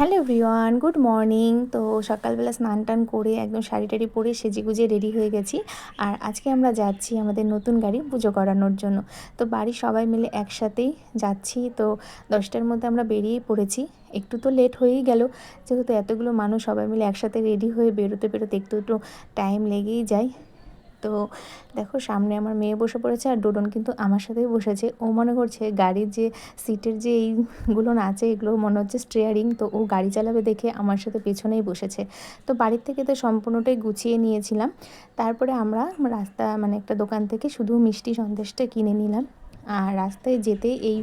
Hello everyone, good morning. তো সকালবেলা স্নান টান করে একদম শাড়ি টাড়ি পরে সেজে গুজে রেডি হয়ে গেছি। আর আজকে আমরা যাচ্ছি আমাদের নতুন গাড়ি পুজো করানোর জন্য। তো বাড়ির সবাই মিলে একসাথেই যাচ্ছি। তো দশটার মধ্যে আমরা বেরিয়েই পড়েছি। একটু তো লেট হয়েই গেল। যেহেতু এতগুলো মানুষ সবাই মিলে একসাথে রেডি হয়ে বেরোতে বেরোতে একটু একটু টাইম লেগেই যায়। তো দেখো সামনে আমার মেয়ে বসে পড়েছে আর ডোডন কিন্তু আমার সাথেই বসেছে। ও মনে করছে গাড়ির যে সিটের যে এইগুলো আছে, এগুলো মনে হচ্ছে স্টিয়ারিং তো ও গাড়ি চালাবে দেখে আমার সাথে পেছনেই বসেছে। তো বাড়ির থেকে তো সম্পূর্ণটাই গুছিয়ে নিয়েছিলাম। তারপরে আমরা রাস্তা মানে একটা দোকান থেকে শুধু মিষ্টি সন্দেশটা কিনে নিলাম। আর রাস্তায় যেতে এই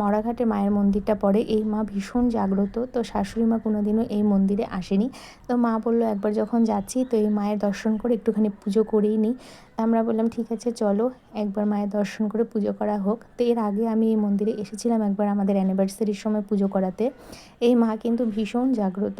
মরাঘাটে মায়ের মন্দিরটা পড়ে। এই মা ভীষণ জাগ্রত। তো শাশুড়ি মা কোনোদিনও এই মন্দিরে আসেনি। তো মা বলল, একবার যখন যাচ্ছি, তো এই মায়ের দর্শন করে একটুখানি পুজো করেই নিই। আমরা বললাম, ঠিক আছে, চলো, একবার মায়ের দর্শন করে পুজো করা হোক। তো এর আগে আমি এই মন্দিরে এসেছিলাম একবার আমাদের অ্যানিভার্সারির সময় পুজো করাতে। এই মা কিন্তু ভীষণ জাগ্রত।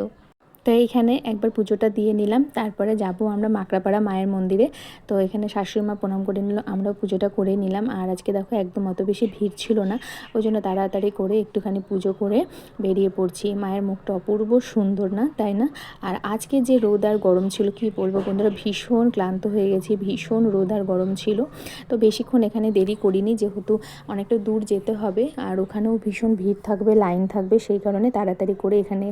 তো এইখানে একবার পুজোটা দিয়ে নিলাম। তারপরে যাব আমরা মাকড়াপাড়া মায়ের মন্দিরে। তো এখানে শাশুড়ি মা প্রণাম করে নিল, আমরাও পুজোটা করে নিলাম। আর আজকে দেখো একদম অত বেশি ভিড় ছিল না, ওই জন্য তাড়াতাড়ি করে একটুখানি পুজো করে বেরিয়ে পড়ছি। মায়ের মুখটা অপূর্ব সুন্দর না, তাই না? আর আজকে যে রোদ আর গরম ছিল, কি বলব বন্ধুরা, ভীষণ ক্লান্ত হয়ে গেছি, ভীষণ রোদ আর গরম ছিল। তো বেশিক্ষণ এখানে দেরি করিনি, যেহেতু অনেকটা দূর যেতে হবে, আর ওখানেও ভীষণ ভিড় থাকবে, লাইন থাকবে, সেই কারণে তাড়াতাড়ি করে এখানে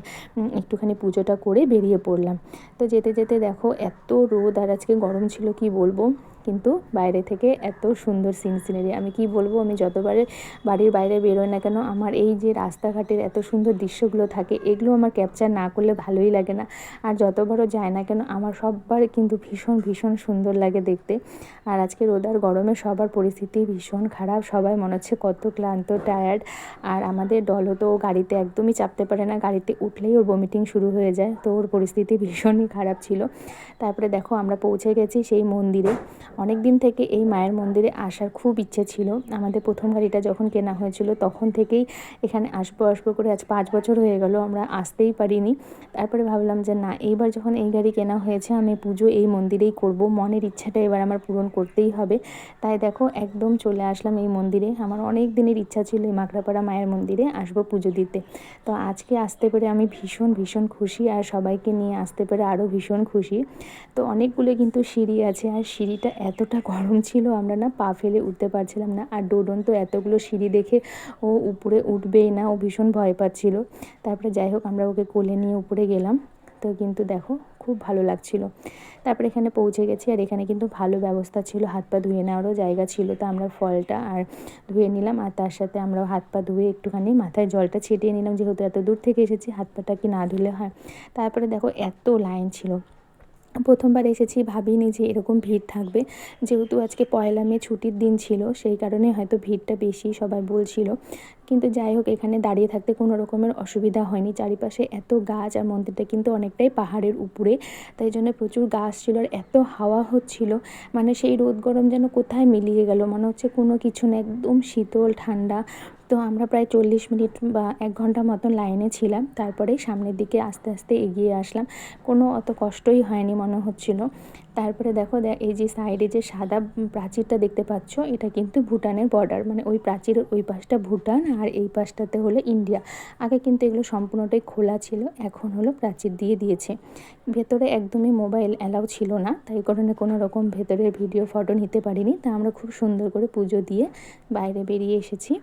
একটুখানি পুজোটা করে বেরিয়ে পড়লাম। তো যেতে যেতে দেখো এত রোদ আর আজকে গরম ছিল, কি বলব? কিন্তু বাইরে থেকে এত সুন্দর সিন সিনারি আমি কি বলব? আমি যতবারে বাড়ির বাইরে বেরোই না কেন, আমার এই যে রাস্তাঘাটের এত সুন্দর দৃশ্যগুলো থাকে, এগুলো আমার ক্যাপচার না করলে ভালোই লাগে না। আর যতবারও যায় না কেন, আমার সববার কিন্তু ভীষণ ভীষণ সুন্দর লাগে দেখতে। আর আজকে রোদার গরমে সবার পরিস্থিতি ভীষণ খারাপ, সবাই মনে হচ্ছে কত ক্লান্ত টায়ার্ড আর আমাদের দলও তো গাড়িতে একদমই চাপতে পারে না, গাড়িতে উঠলেই ওর বমিটিং শুরু হয়ে যায়। তো ওর পরিস্থিতি ভীষণই খারাপ ছিল। তারপরে দেখো আমরা পৌঁছে গেছি সেই মন্দিরে। অনেক দিন থেকে এই মায়ের মন্দিরে আসার খুব ইচ্ছে ছিল। আমাদের প্রথম গাড়িটা যখন কেনা হয়েছিল তখন থেকেই এখানে আসব আসব করে আজ পাঁচ বছর হয়ে গেল, আমরা আসতেই পারিনি। তারপরে ভাবলাম যে না, এইবার যখন এই গাড়ি কেনা হয়েছে, আমি পুজো এই মন্দিরেই করব। মনের ইচ্ছাটা এবার আমার পূরণ করতেই হবে। তাই দেখো, একদম চলে আসলাম এই মন্দিরে। আমার অনেক দিনের ইচ্ছা ছিল এই মাকড়াপাড়া মায়ের মন্দিরে আসব পুজো দিতে। তো আজকে আসতে পেরে আমি ভীষণ ভীষণ খুশি আর সবাইকে নিয়ে আসতে পেরে আরও ভীষণ খুশি। তো অনেকগুলো কিন্তু সিঁড়ি আছে আর সিঁড়িটা এতটা গরম ছিল, আমরা না পা ফেলে উঠতে পারছিলাম না। আর ডোডন তো এতগুলো সিঁড়ি দেখে ও উপরে উঠবেই না, ও ভীষণ ভয় পাচ্ছিল। তারপরে যাই হোক, আমরা ওকে কোলে নিয়ে উপরে গেলাম। তো কিন্তু দেখো, খুব ভালো লাগছিল। তারপরে এখানে পৌঁছে গেছি, আর এখানে কিন্তু ভালো ব্যবস্থা ছিল, হাত পা ধুয়ে নেওয়ারও জায়গা ছিল। তো আমরা ফলটা আর ধুয়ে নিলাম, আর তার সাথে আমরা হাত পা ধুয়ে একটুখানি মাথায় জলটা ছিটিয়ে নিলাম। যেহেতু এত দূর থেকে এসেছি, হাত পাটা কি না ধুলে হয়? তারপরে দেখো, এত লাইন ছিল। প্রথমবার এসেছি ভাবিনি যে এরকম ভিড় থাকবে। যেহেতু আজকে পয়লা মে ছুটির দিন ছিল, সেই কারণে হয়তো ভিড়টা বেশি সবাই বলছিল। কিন্তু যাই হোক, এখানে দাঁড়িয়ে থাকতে কোনো রকমের অসুবিধা হয়নি। চারিপাশে এত গাছ আর মন্দিরটা কিন্তু অনেকটাই পাহাড়ের উপরে, তাই জন্য প্রচুর গাছ ছিল আর এত হাওয়া হচ্ছিল। মানে সেই রোদ গরম যেন কোথায় মিলিয়ে গেল, মনে হচ্ছে কোনো কিছু না, একদম শীতল, ঠান্ডা। তো আমরা প্রায় চল্লিশ মিনিট বা এক ঘণ্টা মতন লাইনে ছিলাম। তারপরে সামনের দিকে আস্তে আস্তে এগিয়ে আসলাম। কোনো অত কষ্টই হয়নি মনে হচ্ছিল। তারপরে দেখো এই যে সাইডে যে সাদা প্রাচীরটা দেখতে পাচ্ছ, এটা কিন্তু ভুটানের বর্ডার মানে ওই প্রাচীরের ওই পাশটা ভুটান আর এই পাশটাতে হলো ইন্ডিয়া। আগে কিন্তু এগুলো সম্পূর্ণটাই খোলা ছিল, এখন হলো প্রাচীর দিয়ে দিয়েছে। ভেতরে একদমই মোবাইল অ্যালাউ ছিল না, তাই কারণে কোনো রকম ভেতরের ভিডিও ফটো নিতে পারিনি। তা আমরা খুব সুন্দর করে পুজো দিয়ে বাইরে বেরিয়ে এসেছি।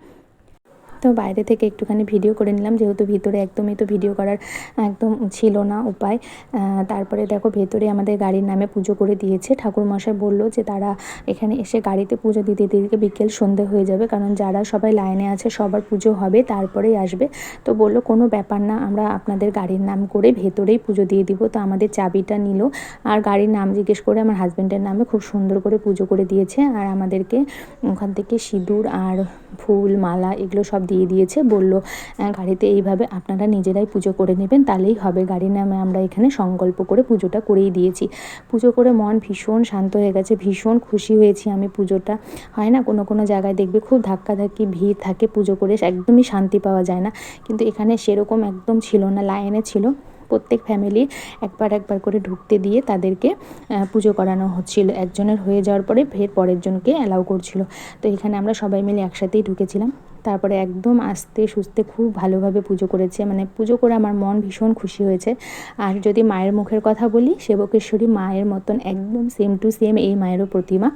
তো বাইরে থেকে একটুখানি ভিডিও করে নিলাম, যেহেতু ভিতরে একদমই তো ভিডিও করার একদম ছিল না উপায়। তারপরে দেখো ভেতরে আমাদের গাড়ির নামে পুজো করে দিয়েছে। ঠাকুরমশাই বলল যে তারা এখানে এসে গাড়িতে পুজো দিতে দিতে বিকেল সন্ধে হয়ে যাবে, কারণ যারা সবাই লাইনে আছে সবার পুজো হবে, তারপরেই আসবে। তো বলল কোনো ব্যাপার না, আমরা আপনাদের গাড়ির নাম করে ভেতরেই পুজো দিয়ে দিব। তো আমাদের চাবিটা নিল। আর গাড়ির নাম জিজ্ঞেস করে আমার হাজব্যান্ডের নামে খুব সুন্দর করে পুজো করে দিয়েছে। আর আমাদেরকে ওখান থেকে সিঁদুর আর ফুল, মালা এগুলো সব দিয়ে দিয়েছে। বলল গাড়িতে এইভাবে আপনারা নিজেরাই পুজো করে নেবেন, তাহলেই হবে। গাড়ির নামে আমরা এখানে সংকল্প করে পুজোটা করেই দিয়েছি। পুজো করে মন ভীষণ শান্ত হয়ে গেছে, ভীষণ খুশি হয়েছি আমি পুজোটা। হয় না, কোনো কোনো জায়গায় দেখবে খুব ধাক্কাধাক্কি ভিড় থাকে, পুজো করে একদমই শান্তি পাওয়া যায় না। কিন্তু এখানে সেরকম একদম ছিল না, লাইনে ছিল। প্রত্যেক ফ্যামিলি একবার একবার করে ঢুকতে দিয়ে তাদেরকে পুজো করানো হচ্ছিল। একজনের হয়ে যাওয়ার পরে ফের পরের জনকে অ্যালাউ করছিল। তো এখানে আমরা সবাই মিলে একসাথেই ঢুকেছিলাম। তারপরে একদম আস্তে সুস্তে খুব ভালোভাবে পুজো করেছে। মানে পুজো করে আমার মন ভীষণ খুশি হয়েছে। আর যদি মায়ের মুখের কথা বলি, সেবকেশ্বরী মায়ের মতন একদম সেম টু সেম এই মায়েরও প্রতিমা।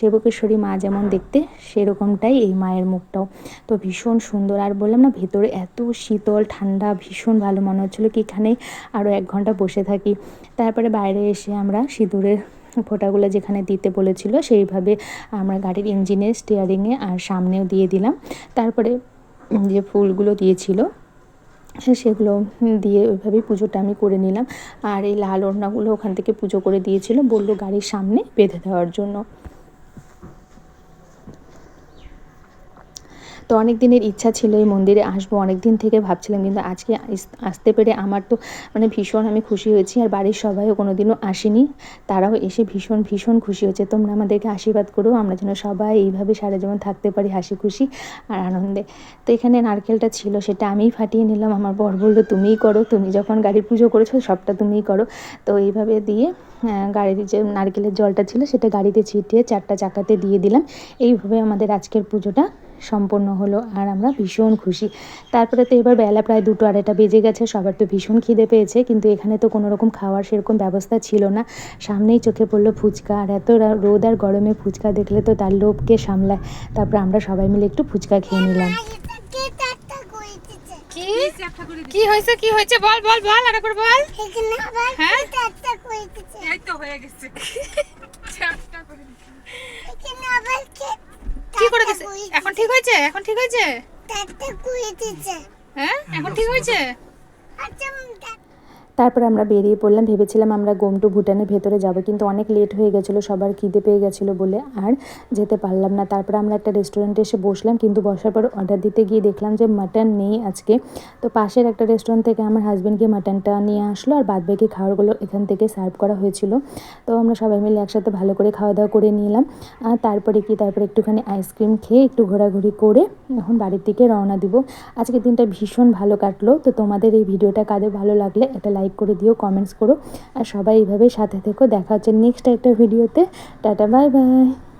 সেবকেশ্বরী মা যেমন দেখতে, সেরকমটাই এই মায়ের মুখটাও। তো ভীষণ সুন্দর। আর বললাম না, ভেতরে এত শীতল, ঠান্ডা, ভীষণ ভালো মনে হচ্ছিল কি এখানেই আরও এক ঘণ্টা বসে থাকি। তারপরে বাইরে এসে আমরা সিঁদুরের ফোঁটাগুলো যেখানে দিতে বলেছিল, সেইভাবে আমরা গাড়ির ইঞ্জিনে স্টিয়ারিংয়ে আর সামনেও দিয়ে দিলাম। তারপরে যে ফুলগুলো দিয়েছিল, সেগুলো দিয়ে ওইভাবে পুজোটা আমি করে নিলাম। আর এই লাল ওড়নাগুলো ওখান থেকে পুজো করে দিয়েছিল, বলল গাড়ির সামনে বেঁধে দেওয়ার জন্য। তো অনেক দিনের ইচ্ছা ছিল এই মন্দিরে আসব, অনেক দিন থেকে ভাবছিলাম, কিন্তু আজকে আস- আসতে পেরে আমার তো মানে ভীষণ আমি খুশি হয়েছি আর বাড়ির সবাইও কোনো দিনও আসেনি, তারাও এসে ভীষণ ভীষণ খুশি হয়েছে। তোমরা আমাদেরকে আশীর্বাদ করো, আমরা যেন সবাই এইভাবে সারা জীবন থাকতে পারি হাসি খুশি আর আনন্দে। তো এখানে নারকেলটা ছিল, সেটা আমিই ফাটিয়ে নিলাম, আমার বর বলল, তুমিই করো, তুমি যখন গাড়ির পুজো করেছ, সবটা তুমিই করো। তো এইভাবে দিয়ে গাড়ির যে নারকেলের জলটা ছিল, সেটা গাড়িতে ছিটিয়ে চারটা চাকাতে দিয়ে দিলাম। এইভাবে আমাদের আজকের পুজোটা সম্পন্ন হলো আর আমরা ভীষণ খুশি। তারপরে তো এবার বেলা প্রায় দুটো আড়াইটা বেজে গেছে সবার তো ভীষণ খিদে পেয়েছে কিন্তু এখানে তো কোনো রকম খাওয়ার সেরকম ব্যবস্থা ছিল না। সামনেই চোখে পড়ল ফুচকা আর এত রা- রোদ আর গরমে ফুচকা দেখলে তো তার লোভকে সামলায়। তারপর আমরা সবাই মিলে একটু ফুচকা খেয়ে নিলাম। কে? হয়েছে? কি হয়েছে? বল বল বল আর একবার বল। এখানে আবার হ্যাঁ? এই তো হয়ে গেছে। চারটা করে দিছি। এখানে আবার করে দিছে এখন ঠিক হয়েছে? এখন ঠিক হয়েছে? হ্যাঁ? এখন ঠিক হয়েছে? আচ্ছা তারপর আমরা বেরিয়ে পড়লাম। ভেবেছিলাম আমরা গোমটু ভুটানের ভেতরে যাব, কিন্তু অনেক লেট হয়ে গেছিল, সবার খিদে পেয়ে গেছিল বলে আর যেতে পারলাম না। তারপর আমরা একটা রেস্টুরেন্টে এসে বসলাম, কিন্তু বসার পর অর্ডার দিতে গিয়ে দেখলাম যে মাটন নেই আজকে। তো পাশের একটা রেস্টুরেন্ট থেকে আমার হাজব্যান্ডকে মাটনটা নিয়ে আসলো আর বাদ বাকি খাবারগুলো এখান থেকে সার্ভ করা হয়েছিল। তো আমরা সবাই মিলে একসাথে ভালো করে খাওয়া দাওয়া করে নিলাম। আর তারপরে কি, তারপরে একটুখানি আইসক্রিম খেয়ে একটু ঘোরাঘুরি করে এখন বাড়ির দিকে রওনা দিব। আজকে দিনটা ভীষণ ভালো কাটলো। তো তোমাদের এই ভিডিওটা কাদের ভালো লাগলে একটা লাইক করে দিও কমেন্টস করো। আর সবাই এইভাবেই সাথে থেকো। দেখা হচ্ছে নেক্সট একটা ভিডিওতে। Tata bye bye